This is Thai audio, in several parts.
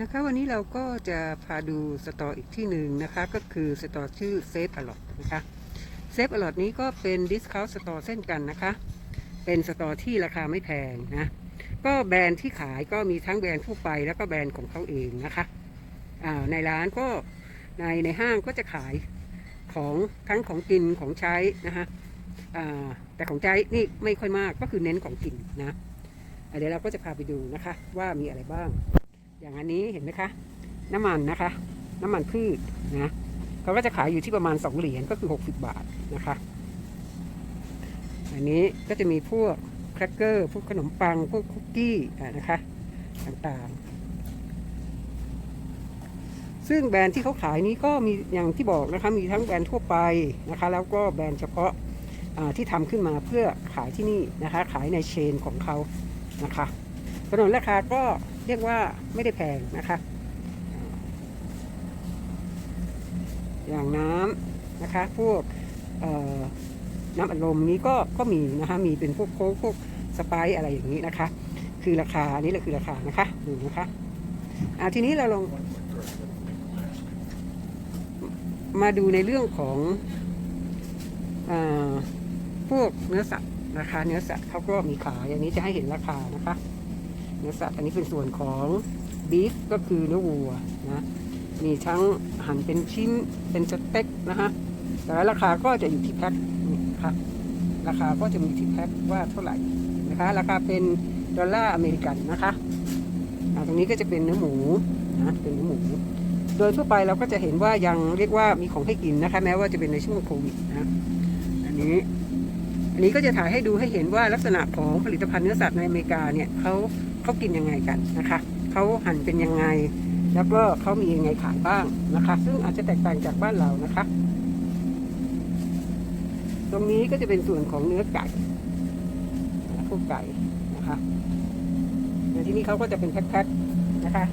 นะคะวันนี้เราก็จะพาดูสตออีกที่หนึ่งนะคะก็คือสตอชื่อเซฟอลอตนะคะเซฟอลอตนี้ก็เป็นดิสคาวสตอเช่นกันนะคะ เป็นสตอที่ราคาไม่แพงนะก็แบรนด์ที่ขายก็มีทั้งแบรนด์ทั่วไปแล้วก็แบรนด์ของเขาเองนะคะอ่าในร้านก็ในในห้างก็จะขายของทั้งของกินของใช้นะคะอ่าแต่ของใช้นี่ไม่ค่อยมากก็คือเน้นของกินนะเดี๋ยวเราก็จะพาไปดูนะคะว่ามีอะไรบ้าง อย่างอันนี้เห็นไหมคะ น้ำมันนะคะ น้ำมันพืชนะเขาก็จะขายอยู่ที่ประมาณ 2 เหรียญก็คือ 60 บาทนะคะ อันนี้ก็จะมีพวกแครกเกอร์พวกขนมปังพวกคุกกี้ะนะคะต่างๆ ซึ่งแบรนด์ที่เขาขายนี้ก็มีอย่างที่บอกนะคะมีทั้งแบรนด์ทั่วไปนะคะ แล้วก็แบรนด์เฉพาะาที่ทำขึ้นมาเพื่อขายที่นี่นะคะ ขายในเชนของเขานะคะถนนราคาก็ เรียกว่าไม่ได้แพงนะคะ อย่างน้ำนะคะ พวกน้ำอัดลมนี้ก็ก็มีนะคะ มีเป็นพวกโค้กพวกสไปซ์อะไรอย่างนี้นะคะ คือราคาอันนี้แหละคือราคานะคะดูนะคะอ่าทีนี้เราลองมาดูในเรื่องของอพวกเนื้อสัตว์นะคะ เนื้อสัตว์เขาก็มีขายอันนี้จะให้เห็นราคานะคะ เนื้อสัตว์อันนี้เป็นส่วนของบีฟก็คือเนื้อวัวนะมีทั้งหั่นเป็นชิ้นเป็นสเต็กนะฮะแต่ราคาก็จะอยู่ที่แพ็คนี่ครับราคาก็จะมีที่แพ็คว่าเท่าไหร่นะคะราคาเป็นดอลลาร์อเมริกันนะคะตรงนี้ก็จะเป็นเนื้อหมูนะเป็นเนื้อหมู โดยทั่วไปเราก็จะเห็นว่ายังเรียกว่ามีของให้กินนะคะ แม้ว่าจะเป็นในช่วงโควิดนะอันนี้อันนี้ก็จะถ่ายให้ดูให้เห็นว่าลักษณะของผลิตภัณฑ์เนื้อสัตว์ในอเมริกาเนี่ยเขา เขากินยังไงกันนะคะเขาหั่นเป็นยังไง แล้วก็เขามียังไงขายบ้างนะคะ ซึ่งอาจจะแตกต่างจากบ้านเรานะคะ ตรงนี้ก็จะเป็นส่วนของเนื้อไก่พวกไก่นะคะในที่นี้เขาก็จะเป็นแพ็คๆนะคะ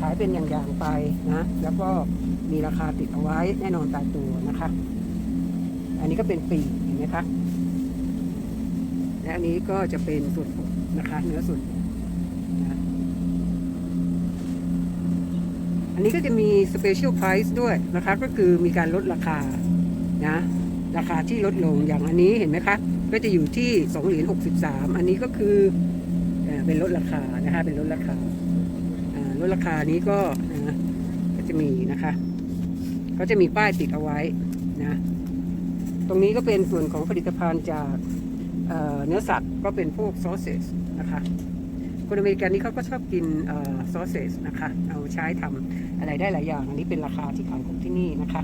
ขายเป็นอย่างๆไปนะ แล้วก็มีราคาติดเอาไว้แน่นอนตายตัวนะคะ อันนี้ก็เป็นปีเห็นไหมคะ และอันนี้ก็จะเป็นส่วนอกนะคะ เนื้อส่วนอกนะ อันนี้ก็จะมีสเปเชียลไพรซ์ด้วยนะคะก็คือมีการลดราคานะราคาที่ลดลงอย่างอันนี้เห็นไหมคะก็จะอยู่ที่2เหรียญ63 อันนี้ก็คือเป็นลดราคานะคะเป็นลดราคาลดราคานี้ก็นะก็จะมีนะคะเขาจะมีป้ายติดเอาไว้นะตรงนี้ก็เป็นส่วนของผลิตภัณฑ์จากเอ่อเนื้อสัตว์ก็เป็นพวกซอสเซสนะคะ คนอเมริกันนี่เขาก็ชอบกินซอสเซสนะคะ เอาใช้ทำอะไรได้หลายอย่าง อันนี้เป็นราคาที่ขายของที่นี่นะคะ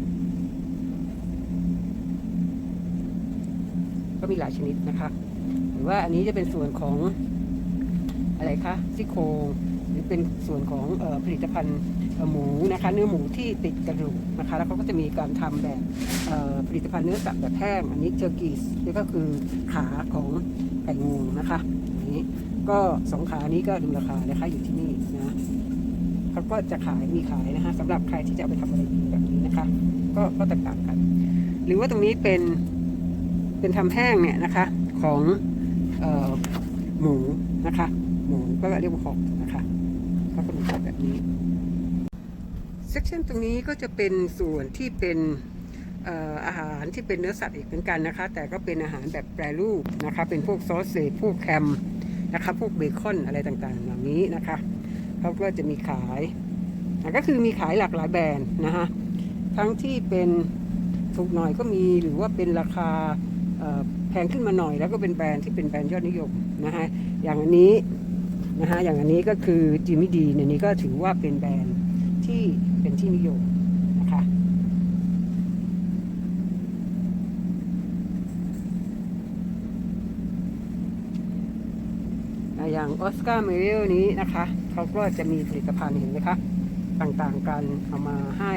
ก็มีหลายชนิดนะคะ หรือว่าอันนี้จะเป็นส่วนของอะไรคะซี่โครงหรือเป็นส่วนของออผลิตภัณฑ์หมูนะคะ เนื้อหมูที่ติดกระดูกนะคะ แล้วเขาก็จะมีการทำแบบผลิตภัณฑ์เนื้อสัตว์แบบแห้งอันนี้เจอร์กีสนี่ก็คือขาของไก่งวงนะคะอันนี้ ก็สองขานี้ก็ดูราคานะคะอยู่ที่นี่นะเขาก็จะขายมีขายนะคะสำหรับใครที่จะไปทำอะไรแบบนี้นะคะ ก็ก็แตกต่างกัน หรือว่าตรงนี้เป็นเป็นทำแห้งเนี่ยนะคะของออหมูนะคะ หมูก็เรียกว่าของนะคะเขาก็มีขายแบบนี้เซกชันตรงนี้ก็จะเป็นส่วนที่เป็นเอ่ออาหารที่เป็นเนื้อสัตว์อีกเหมือนกันนะคะ แต่ก็เป็นอาหารแบบแปรรูปนะคะ เป็นพวกซอสเซจพวกแคม นะคะพวกเบคอนอะไรต่างๆ เหล่านี้นะคะเขาก็จะมีขายอะก็คือมีขายหลากหลายแบรนด์นะคะทั้งที่เป็นถูกหน่อยก็มีหรือว่าเป็นราคาแพงขึ้นมาหน่อย แล้วก็เป็นแบรนด์ที่เป็นแบรนด์ยอดนิยมนะฮะอย่างอันนี้นะฮะอย่างอันนี้ก็คือจิมมี่ดีเนี่ยนี้ก็ถือว่าเป็นแบรนด์ที่เป็นที่นิยมนะคะ อย่างออสการ์เมเรลนี้นะคะเขาก็จะมีผลิตภัณฑ์เห็นไหมคะ ต่างๆกันเอามาให้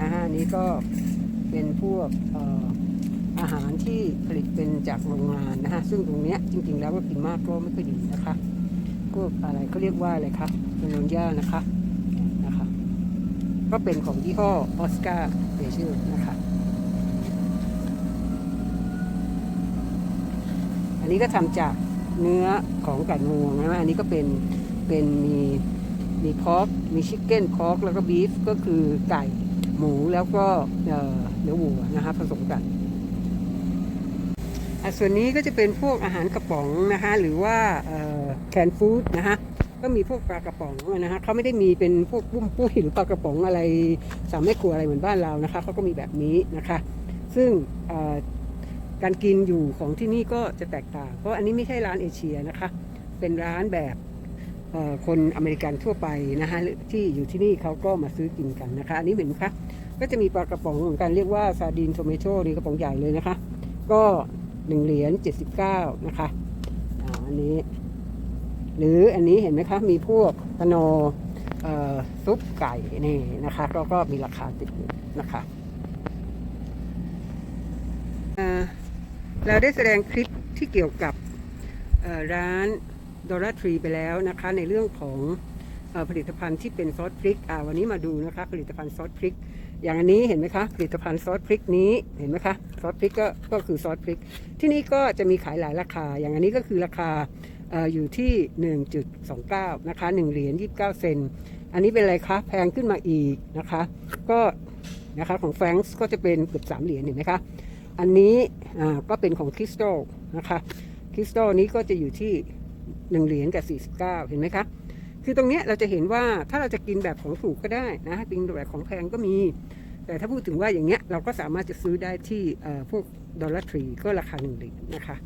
นะฮะนี้ก็เป็นพวกอาหารที่ผลิตเป็นจากโรงงานนะฮะซึ่งตรงเนี้ยจริงๆแล้วก็กินมากก็ไม่ค่อยดีนะคะพวกอะไรเขาเรียกว่าอะไรคะเมลอนย่านะคะนะคะก็เป็นของยี่ห้อออสการ์เบเชอร์นะคะอันนี้ก็ทำจาก เนื้อของไก่งวงนะฮะอันนี้ก็เป็นเป็นมีมีพอกมีชิคเก้นพอกแล้วก็บีฟก็คือไก่หมูแล้วก็เนื้อวัวนะคะผสมกันส่วนนี้ก็จะเป็นพวกอาหารกระป๋องนะคะหรือว่าแคนฟู้ดนะคะก็มีพวกปลากระป๋องนะคะเขาไม่ได้มีเป็นพวกปุ้มปุ้ยหรือปลากระป๋องอะไรสามแม่ครัวอะไรเหมือนบ้านเรานะคะเขาก็มีแบบนี้นะคะ ซึ่ง การกินอยู่ของที่นี่ก็จะแตกต่าง เพราะอันนี้ไม่ใช่ร้านเอเชียนะคะ เป็นร้านแบบคนอเมริกันทั่วไปนะคะหรือที่อยู่ที่นี่เขาก็มาซื้อกินกันนะคะ อันนี้เห็นไหมคะก็จะมีปลากระป๋องเหมือนกันเรียกว่าซาดินโทเมโตนี่กระป๋องใหญ่เลยนะคะ ก็หนึ่งเหรียญเจ็ดสิบเก้านะคะอันนี้ หรืออันนี้เห็นไหมคะ มีพวกตโนเอ่ซุปไก่นี่นะคะก็ก็มีราคาติดนะคะ เราได้แสดงคลิปที่เกี่ยวกับร้านดอร่าร์ทรีไปแล้วนะคะ ในเรื่องของอผลิตภัณฑ์ที่เป็นซอสพริกวันนี้มาดูนะคะผลิตภัณฑ์ซอสพริก อย่างอันนี้เห็นไหมคะผลิตภัณฑ์ซอสพริกนี้เห็นไหมคะซอสพริกก็ก็คือซอสพริก ที่นี่ก็จะมีขายหลายราคา อย่างอันนี้ก็คือราคาออยู่ที่ 1.29 นะคะ 1 เหรียญ 29 เซน อันนี้เป็นอะไรคะ แพงขึ้นมาอีกนะคะ ก็นะคะของแฟรงส์ก็จะเป็นเกือบ3 เหรียญเห็นไหมคะ อันนี้ก็เป็นของคริสตัลนะคะ คริสตัลนี้ก็จะอยู่ที่ 1 เหรียญกับ 49 เห็นไหมคะ คือตรงนี้เราจะเห็นว่าถ้าเราจะกินแบบของถูกก็ได้นะกินแบบของแพงก็มี แต่ถ้าพูดถึงว่าอย่างเงี้ยเราก็สามารถจะซื้อได้ที่พวกดอลลาร์ทรีก็ราคาหนึ่งเหรียญนะคะ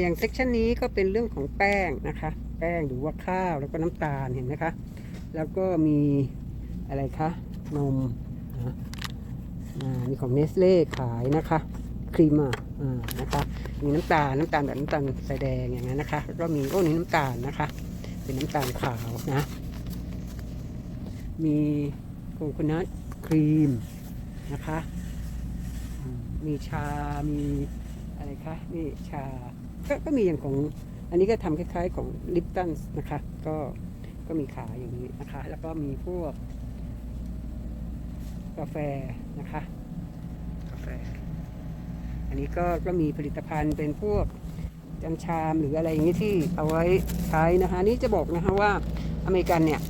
อย่างเซกชันนี้ก็เป็นเรื่องของแป้งนะคะ แป้งหรือว่าข้าวแล้วก็น้ำตาลเห็นไหมคะ แล้วก็มีอะไรคะ นมนะอ่า มีของเนสเล่ขายนะคะ ครีมอะนะคะมีน้ำตาลน้ำตาลแบบน้ำตาลสายแดงอย่างนั้นนะคะแล้วก็มีโอ้นี่น้ำตาลนะคะ เป็นน้ำตาลขาวนะ มีโคโคนัทครีมนะคะ มีชา มีอะไรคะนี่ชาก็ก็มีอย่างของอันนี้ก็ทำคล้ายๆของลิปตันนะคะ ก็ก็มีขายอย่างนี้นะคะ แล้วก็มีพวกกาแฟนะคะ กาแฟ อันนี้ก็ก็มีผลิตภัณฑ์เป็นพวกจันชามหรืออะไรอย่างนี้ที่เอาไว้ใช้นะคะนี่จะบอกนะคะว่าอเมริกันเนี่ย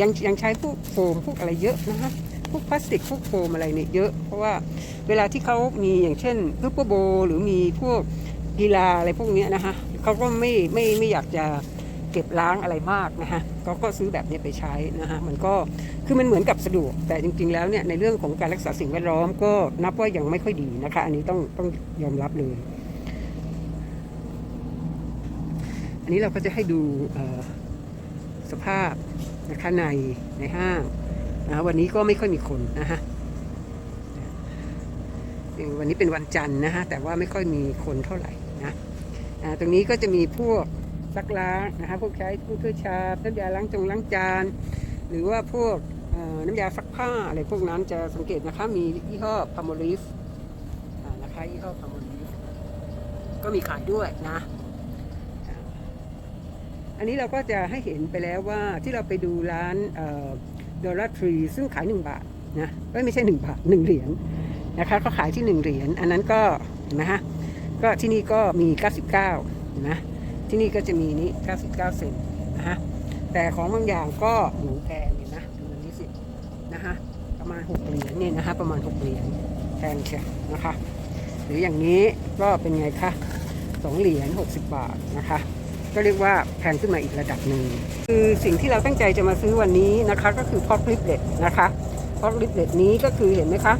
ยังยังใช้พวกโฟมพวกอะไรเยอะนะคะพวกพลาสติกพวกโฟมอะไรเนี่ยเยอะ เพราะว่าเวลาที่เขามีอย่างเช่นซูเปอร์โบหรือมีพวกกีฬาอะไรพวกนี้นะคะเขาก็ไม่ไม่ไม่อยากจะ เก็บล้างอะไรมากนะคะเขาก็ซื้อแบบนี้ไปใช้นะคะมันก็คือมันเหมือนกับสะดวกแต่จริง ๆ แล้วเนี่ยในเรื่องของการรักษาสิ่งแวดล้อมก็นับว่ายังไม่ค่อยดีนะคะ อันนี้ต้องต้องยอมรับเลย อันนี้เราก็จะให้ดูสภาพนะคะในในห้างนะวันนี้ก็ไม่ค่อยมีคนนะฮะวันนี้เป็นวันจันทร์นะฮะแต่ว่าไม่ค่อยมีคนเท่าไหร่นะตรงนี้ก็จะมีพวก ซักล้างนะคะพวกใช้ผู้เพื่อชาน้ำยาล้างจงล้างจาน หรือว่าพวกน้ำยาซักผ้าอะไรพวกนั้นจะสังเกตนะคะมียี่ห้อพาโมลิฟนะคะยี่ห้อพาโมลิฟก็มีขายด้วยนะ อันนี้เราก็จะให้เห็นไปแล้วว่าที่เราไปดูร้านดอลลาร์ทรีซึ่งขายหนึ่งบาทนะไม่ใช่หนึ่งบาทหนึ่งเหรียญนะคะเขาขายที่หนึ่งเหรียญอันนั้นก็เห็นไหมฮะก็ที่นี่ก็มี 99เห็นไหม ที่นี่ก็จะมีนี้ 99 เซนต์นะฮะ แต่ของบางอย่างก็หมูแพงเนี่ยนะดูอันนี้สินะฮะ ประมาณ 6 เหรียญเนี่ยนะฮะ ประมาณ 6 เหรียญแพงเชียวนะคะ หรืออย่างนี้ก็เป็นไงคะ2เหรียญ60 บาทนะคะ ก็เรียกว่าแพงขึ้นมาอีกระดับหนึ่ง คือสิ่งที่เราตั้งใจจะมาซื้อวันนี้นะคะ ก็คือพอกลิปเล็ตนะคะพอกลิปเล็ตนี้ก็คือเห็นไหมคะ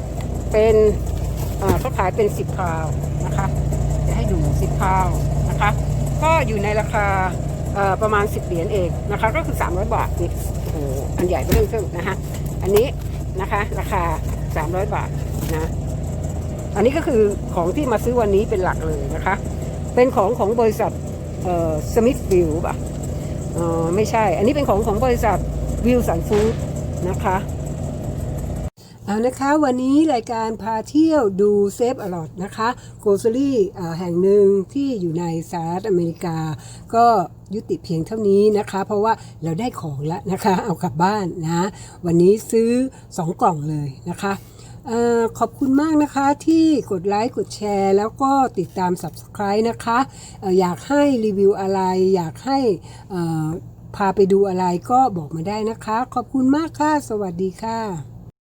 เป็นอ่าเขาขายเป็น 10พาวนะคะ จะให้ดู 10พาวนะคะ ก็อยู่ในราคาประมาณ 10 เหรียญเองนะคะ ก็คือ 300 บาทนี่โอ้โหอันใหญ่ก็เรื่องเครื่งนะคะอันนี้นะคะราคา 300 บาทนะอันนี้ก็คือของที่มาซื้อวันนี้เป็นหลักเลยนะคะ เป็นของของบริษัทเอ่อสมิธวิลป่ะอ๋อไม่ใช่ อันนี้เป็นของของบริษัทวิลสันฟู้ดนะคะ เอานะคะวันนี้รายการพาเที่ยวดูเซฟอลอดนะคะโกลเซอรี่แห่งหนึ่งที่อยู่ในสหรัฐอเมริกา ก็ยุติเพียงเท่านี้นะคะ เพราะว่าเราได้ของแล้วนะคะ เอากลับบ้านนะ วันนี้ซื้อ 2 กล่องเลยนะคะออขอบคุณมากนะคะที่กดไลค์กดแชร์ แล้วก็ติดตาม Subscribe นะคะอออยากให้รีวิวอะไร อยากให้พาไปดูอะไรก็บอกมาได้นะคะ ขอบคุณมากค่ะ สวัสดีค่ะ